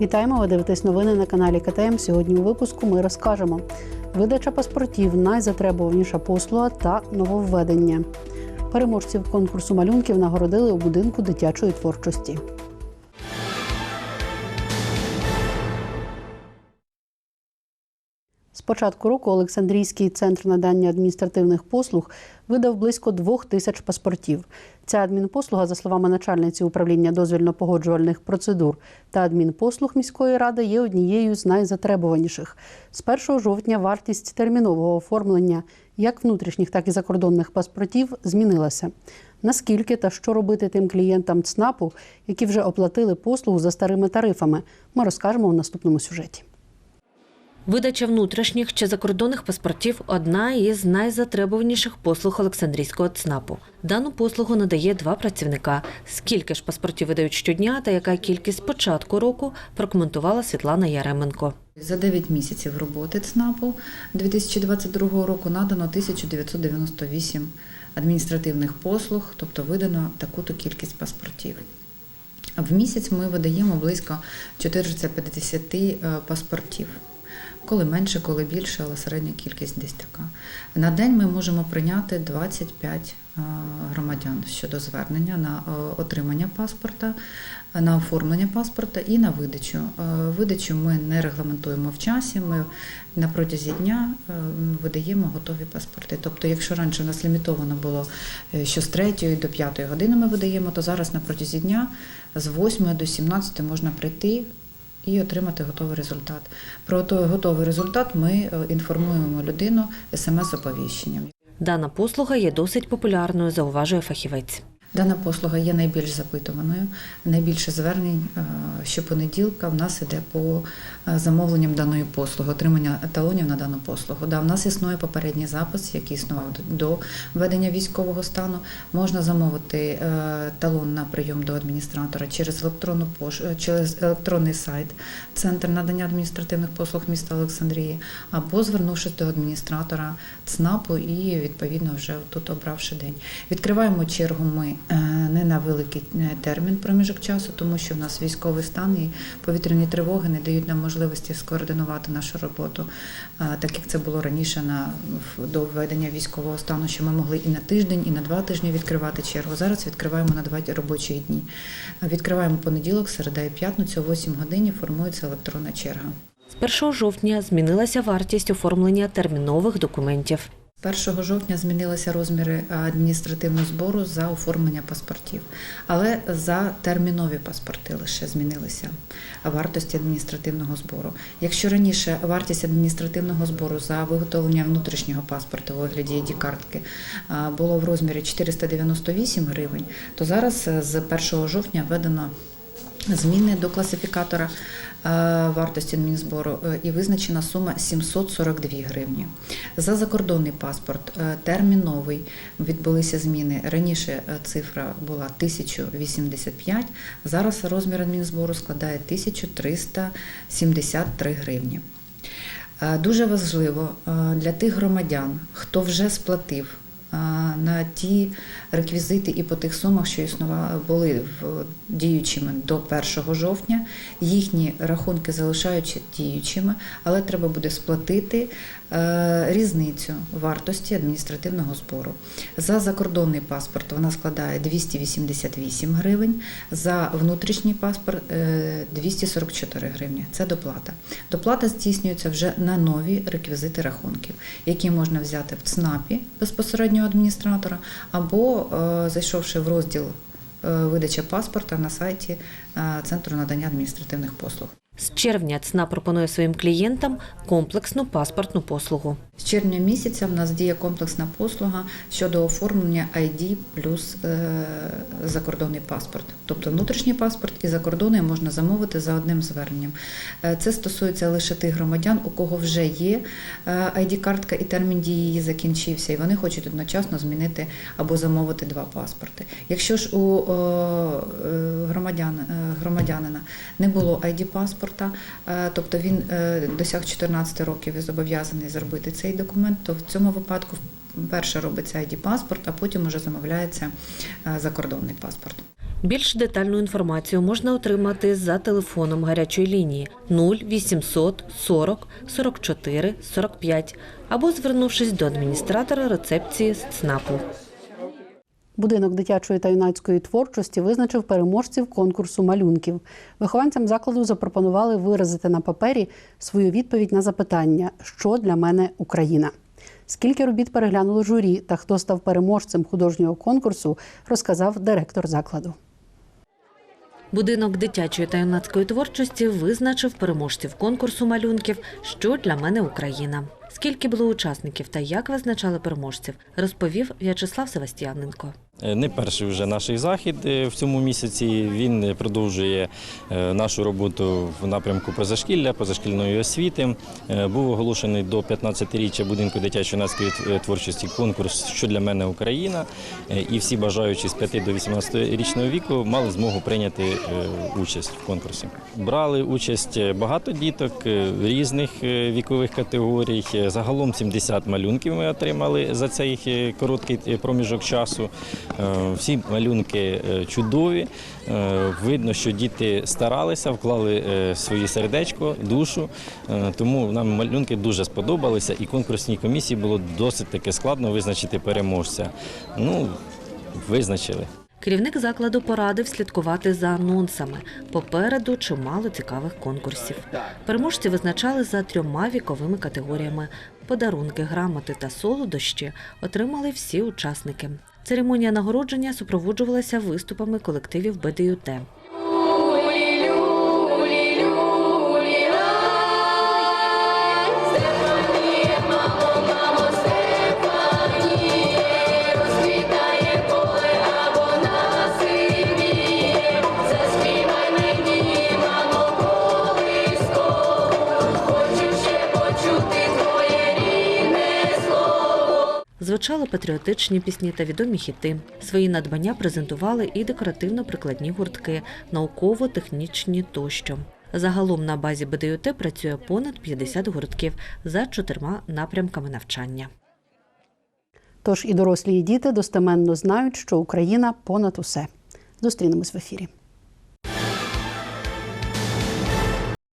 Вітаємо! Ви дивитесь новини на каналі КТМ. Сьогодні у випуску ми розкажемо: видача паспортів, найзатребуваніша послуга та нововведення. Переможців конкурсу малюнків нагородили у будинку дитячої творчості. З початку року Олександрійський центр надання адміністративних послуг видав близько двох тисяч паспортів. Ця адмінпослуга, за словами начальниці управління дозвільно-погоджувальних процедур та адмінпослуг міської ради, є однією з найзатребуваніших. З 1 жовтня вартість термінового оформлення як внутрішніх, так і закордонних паспортів змінилася. Наскільки та що робити тим клієнтам ЦНАПу, які вже оплатили послугу за старими тарифами, ми розкажемо у наступному сюжеті. Видача внутрішніх чи закордонних паспортів одна із найзатребуваніших послуг Олександрійського ЦНАПу. Дану послугу надає два працівника. Скільки ж паспортів видають щодня та яка кількість початку року прокоментувала Світлана Яременко. За 9 місяців роботи ЦНАПу 2022 року надано 1998 адміністративних послуг, тобто видано таку-то кількість паспортів. В місяць ми видаємо близько 450 е, паспортів. Коли менше, коли більше, але середня кількість десь така. На день ми можемо прийняти 25 е, громадян щодо звернення на е, отримання паспорта, на оформлення паспорта і на видачу. Е, Видачу ми не регламентуємо в часі. Ми на протязі дня видаємо готові паспорти. Тобто, якщо раніше у нас лімітовано було, що з 3 до 5 години ми видаємо, то зараз на протязі дня з 8 до 17 можна прийти і отримати готовий результат. Про той готовий результат ми е, інформуємо людину смс-оповіщенням. Дана послуга є досить популярною, зауважує фахівець. Дана послуга є найбільш запитуваною. Найбільше звернень е, щопонеділка в нас іде по е, замовленням даної послуги, отримання талонів на дану послугу. Да, в нас існує попередній запис, який існував до введення військового стану. Можна замовити е, талон на прийом до адміністратора через електронну пош... через електронний сайт Центр надання адміністративних послуг міста Олександрії, або звернувшись до адміністратора ЦНАПу і відповідно вже тут обравши день. Відкриваємо чергу ми не на великий е, термін проміжок часу, тому що в нас військовий стан і повітряні тривоги не дають нам можливості скоординувати нашу роботу, е, так як це було раніше на до введення військового стану, що ми могли і на тиждень, і на два тижні відкривати чергу. Зараз відкриваємо на два робочі дні. Е, Відкриваємо понеділок, середа і п'ятницю, о 8 годині формується електронна черга. З 1 жовтня змінилася вартість оформлення термінових документів. З 1 жовтня змінилися розміри адміністративного збору за оформлення паспортів, але за термінові паспорти лише змінилися вартості адміністративного збору. Якщо раніше вартість адміністративного збору за виготовлення внутрішнього паспорту у вигляді id картки було в розмірі 498 гривень, то зараз е, з 1 жовтня введено зміни до класифікатора е, вартості адмінзбору е, і визначена сума 742 гривні. За закордонний паспорт е, терміновий відбулися зміни. Раніше цифра була 1085, зараз розмір адмінзбору складає 1373 гривні. Дуже важливо для тих громадян, хто вже сплатив на ті реквізити і по тих сумах, що існували були діючими до 1 жовтня. Їхні рахунки залишаються діючими, але треба буде сплатити е, різницю вартості адміністративного збору. За закордонний паспорт вона складає 288 гривень, за внутрішній паспорт е, 244 гривні. Це доплата. Доплата здійснюється вже на нові реквізити рахунків, які можна взяти в ЦНАПі безпосередньо адміністратора, або е, зайшовши в розділ е, видача паспорта на сайті е, Центру надання адміністративних послуг. З червня ЦНА пропонує своїм клієнтам комплексну паспортну послугу. З червня місяця в нас діє комплексна послуга щодо оформлення ID плюс е, закордонний паспорт. Тобто внутрішній паспорт і закордонний можна замовити за одним зверненням. Е, Це стосується лише тих громадян, у кого вже є е, ID-картка і термін дії її закінчився, і вони хочуть одночасно змінити або замовити два паспорти. Якщо ж у громадян, громадянина не було ID-паспорта, е, тобто він е, досяг 14 років і зобов'язаний зробити цей документ, то в цьому випадку перше робиться ID-паспорт, а потім уже замовляється е, закордонний паспорт. Більш детальну інформацію можна отримати за телефоном гарячої лінії 0800 40 44 45 або звернувшись до адміністратора рецепції з ЦНАПу. Будинок дитячої та юнацької творчості визначив переможців конкурсу малюнків. Вихованцям закладу запропонували виразити на папері свою відповідь на запитання, що для мене Україна. Скільки робіт переглянуло журі та хто став переможцем художнього конкурсу, розказав директор закладу. Будинок дитячої та юнацької творчості визначив переможців конкурсу малюнків Що для мене Україна. Скільки було учасників та як визначали переможців, розповів В'ячеслав Севастьяненко. Е, Не перший вже наш захід е, в цьому місяці. Він е, продовжує нашу роботу в напрямку позашкілля, позашкільної освіти. Був оголошений до 15-річчя будинку дитячо-юнацької творчості конкурс Що для мене Україна. І всі бажаючі з 5 до 18-річного віку мали змогу прийняти участь в конкурсі. Брали участь багато діток різних вікових категорій. Е, Загалом 70 малюнків ми отримали за цей е, короткий е, проміжок часу. Всі малюнки чудові. Видно, що діти старалися, вклали своє сердечко, душу. Тому нам малюнки дуже сподобалися, і конкурсній комісії було досить таки складно визначити переможця. Ну, визначили. Керівник закладу порадив слідкувати за анонсами. Попереду чимало цікавих конкурсів. Переможці визначали за трьома віковими категоріями. Подарунки, грамоти та солодощі отримали всі учасники. Церемонія нагородження супроводжувалася виступами колективів БДЮТ. Звучали патріотичні пісні та відомі хіти. Свої надбання презентували і декоративно-прикладні гуртки, науково-технічні тощо. Загалом на базі БДЮТ працює понад 50 гуртків за чотирма напрямками навчання. Тож і дорослі, і діти достеменно знають, що Україна понад усе. Зустрінемось в ефірі.